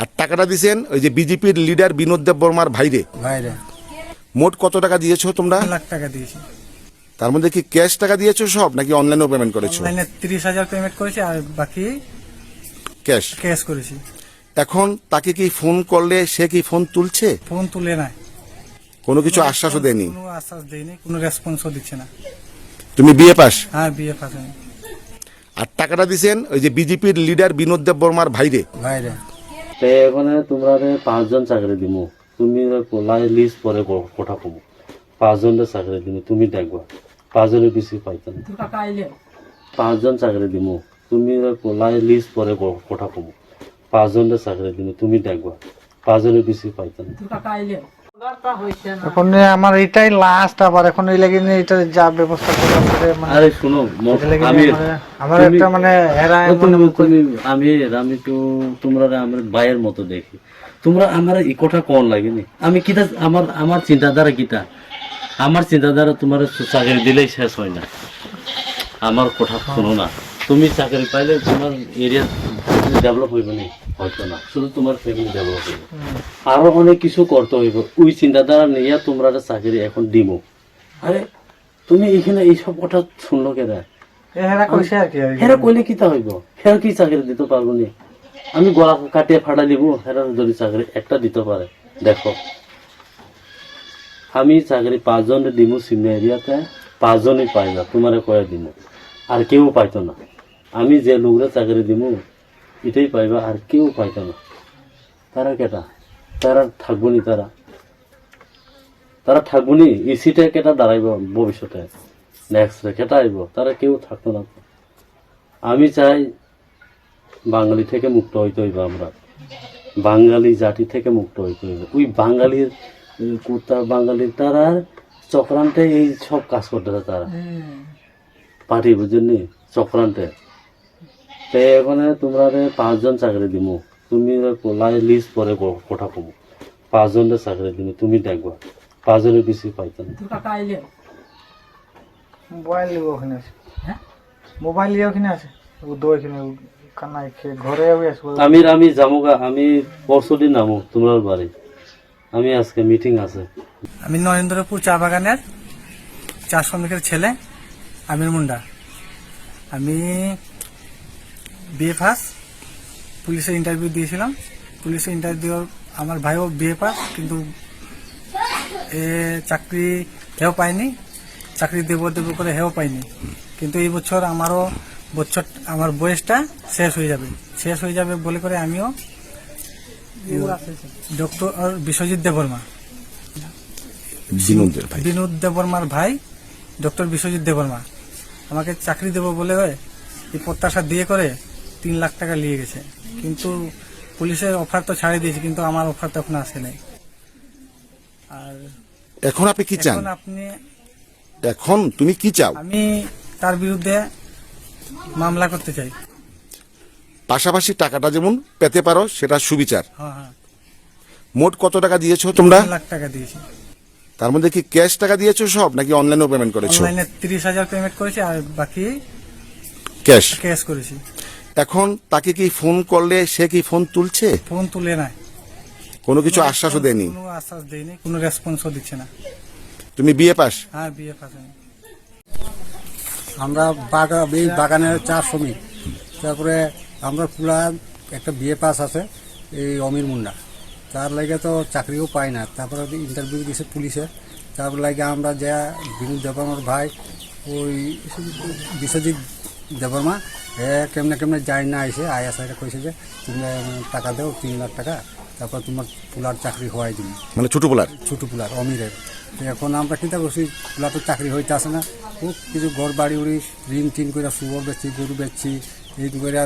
আর টাকাটা দিছেন ওই যে বিজেপির লিডার বিনোদ দেব বর্মার ভাইরে। বাইরে মোট কত টাকা দিয়েছ তোমরা? লাখ টাকা দিয়েছি। তার মধ্যে কি ক্যাশ টাকা দিয়েছ সব নাকি অনলাইনেও পেমেন্ট করেছ? অনলাইনে তিরিশ হাজার পেমেন্ট করেছি আর বাকি ক্যাশ। ক্যাশ করেছি। এখন তাকে কি ফোন করলে সে কি ফোন তুলছে? ফোন তুলে না কোনো কিছু আশ্বাসও দেয়নি? কোনো আশ্বাস দেয়নি কোনো রেসপন্সও দিচ্ছে না। তুমি বিয়ে পাস? হ্যাঁ বিয়ে ফাঁসেনি আর টাকাটা দিছেন ওই যে বিজেপির লিডার বিনোদ দেব বর্মার ভাইরে। বাইরে তে এখানে তোমরা পাঁচজন চাকরি দিব তুমি লিস্ট পরে কথা কব পাঁচজনের চাকরি দিব তুমি দেখবা। পাঁচজনের বেশি পাইতাম। পাঁচজন চাকরি দিব তুমি লিস্ট পরে কথা কব পাঁচজনের চাকরি দিব তুমি দেখবা। পাঁচজনের বেশি পাইতাম। এখন আমার এটাই লাস্ট আবার এখন এই লাগে এটা যা ব্যবস্থা করা মানে আরে শুনো ম- এটা লাগে আমি আমার- একটা মানে হেরা তুমি- তুমি- আমি আমি তো তোমরা আমার ভাইয়ের মতো দেখি। তোমরা আমার এই কথা কোন লাগেনি? আমি কিটা আমার আমার চিন্তাধারা কিটা আমার চিন্তাধারা তোমার চাকরি দিলেই শেষ হয় না। আমার কথা শোনো না। তুমি চাকরি পাইলে তোমার এরিয়া ডেভেলপ হইবে না। হয়তো না শুধু তোমার ফ্যামিলি ডেভেলপ হইবে আরও অনেক কিছু করতে হইব। ওই চিন্তাধারা নিয়ে তোমরা চাকরি এখন দিমো আরে তুমি এখানে এইসব কথা শুনলো কেনা হেরা কইলে কিতা হইব? হেরা কি চাকরি দিতে পারব নি? আমি গলা কাটিয়ে ফাটা দিব হেরা যদি চাকরি একটা দিতে পারে। দেখো আমি চাকরি পাঁচজন দিব সিমনা এরিয়াতে পাঁচজনই পাই না তোমারে কয়ে দিব আর কেউ পাইতো না। আমি যে লোকরা চাকরি দিব এটাই পাইবা আর কেউ পাইতো না। তারা কেটা? তারা থাকব নি তারা। তারা থাকব নি এই সিটে কেটা দাঁড়াইব ভবিষ্যতে। নেক্সট কেটা আইব? তারা কেউ থাকতো না। আমি চাই বাঙালি থেকে মুক্ত হইতে হইব আমরা। বাঙালি জাতি থেকে মুক্ত হইতে হইব। ওই বাঙালির কুর্তা বাঙালির তারা চক্রান্তে এই সব কাজ করতেছে তারা। পার্টি বুঝলি চক্রান্তে। তো এখানে তোমরা পাঁচজন চাকরি দিব তুমি লিস্ট পরে কথা কব পাঁচজনের চাকরি দিব তুমি দেখবা। পাঁচজনের বেশি পাইতে না। মোবাইল লিব ওখানে আছে। মোবাইল লিয়ে ওখানে আছে। ও দো এখানে কান্না খেয়ে ঘরে আসব আমি আমি যামুগা আমি পরশু দিন নামো তোমার বাড়ি আমি আজকে মিটিং আছে। আমি নরেন্দ্রপুর চা বাগানের চা শ্রমিকের ছেলে আমির মুন্ডা আমি বিএ পাস পুলিশের ইন্টারভিউ দিয়েছিলাম। পুলিশের ইন্টারভিউ আমার ভাইও বিএ পাস কিন্তু এ চাকরি হেও পায়নি। চাকরি দেব দেব করে হেও পাইনি কিন্তু এই বছর আমারও বছর আমার বয়সটা শেষ হয়ে যাবে। শেষ হয়ে যাবে বলে করে আমিও ডক্টর বিশ্বজিৎ দেববর্মা। বিনোদ দেববর্মার ভাই ডক্টর বিশ্বজিৎ দেববর্মা। আমাকে চাকরি দেবো বলে এই প্রত্যাশা দিয়ে করে তিন লাখ টাকা নিয়ে গেছে। কিন্তু পুলিশের অফার তো ছাড়িয়ে দিয়েছে কিন্তু আমার অফার তো এখন আসে নাই। আর এখন আপনি কি চান? এখন আপনি এখন তুমি কি চাও? আমি তার বিরুদ্ধে মামলা করতে চাই। পাশাপাশি টাকাটা যেমন পেতে পারো সেটা সুবিচার। হ্যাঁ হ্যাঁ। মোট কত টাকা দিয়েছ তোমরা? তিন লাখ টাকা দিয়েছি। তার মধ্যে কি ক্যাশ টাকা দিয়েছ সব নাকি অনলাইনেও পেমেন্ট করেছ? অনলাইনে তিরিশ হাজার পেমেন্ট করেছি আর বাকি ক্যাশ ক্যাশ করেছি। এখন তাকে কি ফোন করলে সে কি ফোন তুলছে? ফোন তুলে নাই। কোনো কিছু আশ্বাসও দেয়নি? কোনো আশ্বাস দেয়নি কোনো রেসপন্সও দিচ্ছে না। তুমি বিয়ে পাস? হ্যাঁ বিয়ে ফাঁসেনি আমরা বাগা এই বাগানের চা শ্রমিক। তারপরে আমরা পুরা একটা বিয়ে পাস আছে এই অমির মুন্ডা। তার লাগে তো চাকরিও পাই না। তারপরে ইন্টারভিউ দিছে পুলিশে। তারপর লাগে আমরা যা বিনোদ দেবর্মার ভাই ওই বিশ্বজিৎ দেবর্মা এ কেমনে কেমনে যাই না আইসে আয়া সাইডে কইছে যে তুমি টাকা দাও তিন লাখ টাকা তারপর তোমার পুলার চাকরি হওয়াই দিন মানে ছোট বলার ছোটো পুলার অমিরের। এখন আমরা চিন্তা করছি পুলা তো চাকরি হইতে আসে না। খুব কিছু ঘর বাড়ি উড়ি ঋণ টিন করে শুয়োর বেচছি গরু বেচছি ঋণ করে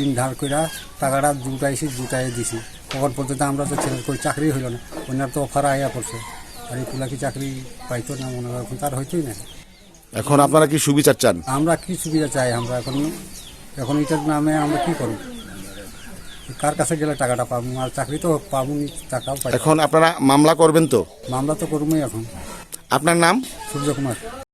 ঋণ ধার করে টাকাটা জুটাইছি জুটাই দিছি। তখন পর্যন্ত আমরা তো ছেলের কোনো চাকরি হইল না। ওনার তো অফার আয়া পড়ছে। আর এই পুলা কি চাকরি পাইতো না মনে হয় এখন তার হইতোই না। এখন আপনারা কি সুবিচার চান? আমরা কি সুবিধা চাই আমরা এখন? এখন এটার নামে আমরা কি করব? কার কাছে গেলে টাকাটা পাবো? আর চাকরি তো পাবো টাকাও পাই। এখন আপনারা মামলা করবেন তো? মামলা তো করবোই এখন। আপনার নাম? সূর্য কুমার